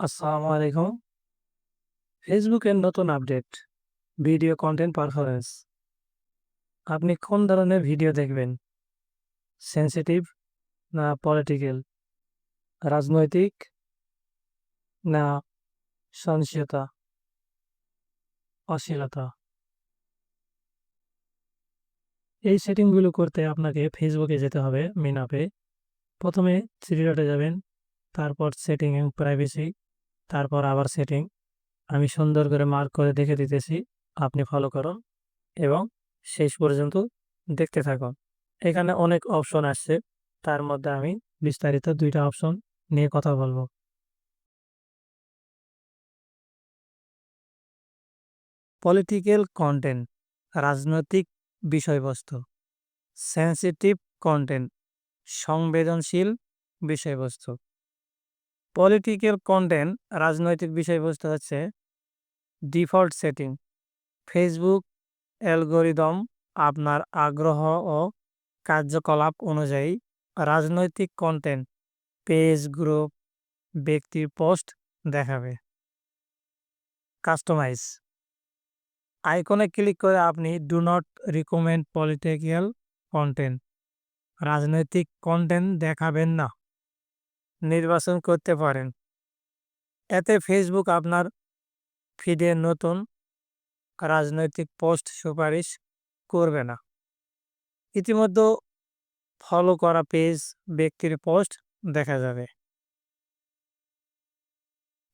আসসালামু আলাইকুম। ফেসবুকের নতুন আপডেট, ভিডিও কন্টেন্ট পারফরম্যান্স। আপনি কোন ধরনের ভিডিও দেখবেন? সেনসিটিভ না পলিটিক্যাল? রাজনৈতিক না সহিংসতা? অশ্লীলতা? এই সেটিংগুলো করতে আপনাকে ফেসবুকে যেতে হবে মেন অ্যাপে। প্রথমে থ্রি ডটে যাবেন, তারপর সেটিং এন্ড প্রাইভেসি, তারপর আবার সেটিং। আমি সুন্দর করে মার্ক করে দেখে দিতেছি, আপনি ফলো করুন এবং শেষ পর্যন্ত দেখতে থাকুন। এখানে অনেক অপশন আসছে, তার মধ্যে আমি বিস্তারিত দুইটা অপশন নিয়ে কথা বলব। পলিটিক্যাল কন্টেন্ট, রাজনৈতিক বিষয়বস্তু। সেন্সিটিভ কন্টেন্ট, সংবেদনশীল বিষয়বস্তু। পলিটিক্যাল কন্টেন্ট, রাজনৈতিক বিষয়বস্তু হচ্ছে ডিফল্ট সেটিং। ফেসবুক অ্যালগরিদম আপনার আগ্রহ ও কার্যকলাপ অনুযায়ী রাজনৈতিক কন্টেন্ট, পেজ, গ্রুপ, ব্যক্তির পোস্ট দেখাবে। কাস্টমাইজ আইকনে ক্লিক করে আপনি do not recommend political content রাজনৈতিক কন্টেন্ট দেখাবেন না নির্বাচন করতে পারেন। এতে ফেসবুক আপনার ফিডে নতুন রাজনৈতিক পোস্ট সুপারিশ করবে না। ইতিমধ্যে ফলো করা পেজ ব্যক্তির পোস্ট দেখা যাবে।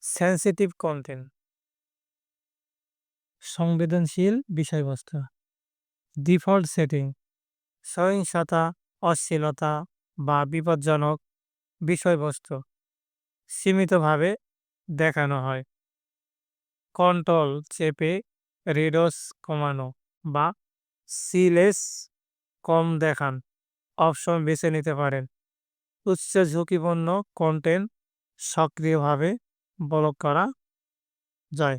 সেন্সিটিভ কন্টেন্ট সংবেদনশীল বিষয়বস্তু। ডিফল্ট সেটিং সহিংসতা, অশ্লীলতা বা বিপজ্জনক বিষয়বস্তু সীমিতভাবে দেখানো হয়। কন্ট্রোল চেপে রেডস কমানো বা সিলেস কম দেখান। অপশন বেছে নিতে পারেন। উচ্চ ঝুঁকিপূর্ণ কন্টেন্ট সক্রিয়ভাবে ব্লক করা যায়।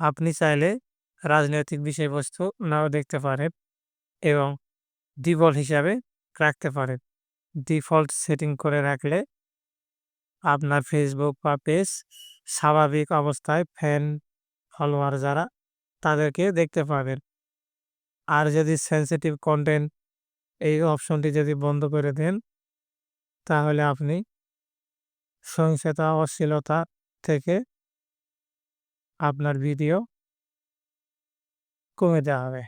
আপনি চাইলে রাজনৈতিক বিষয়বস্তু নাও দেখতে পারেন এবং ডিফল্ট হিসাবে রাখতে পারেন। ডিফল্ট সেটিং করে রাখলে আপনার ফেসবুক বা পেজ স্বাভাবিক অবস্থায় ফ্যান, ফলোয়ার যারা, তাদেরকে দেখতে পাবেন। আর যদি সেন্সিটিভ কন্টেন্ট এই অপশনটি যদি বন্ধ করে দেন, তাহলে আপনি সহিংসতা, অশ্লীলতা থেকে আপনার ভিডিও কমে দেওয়া হবে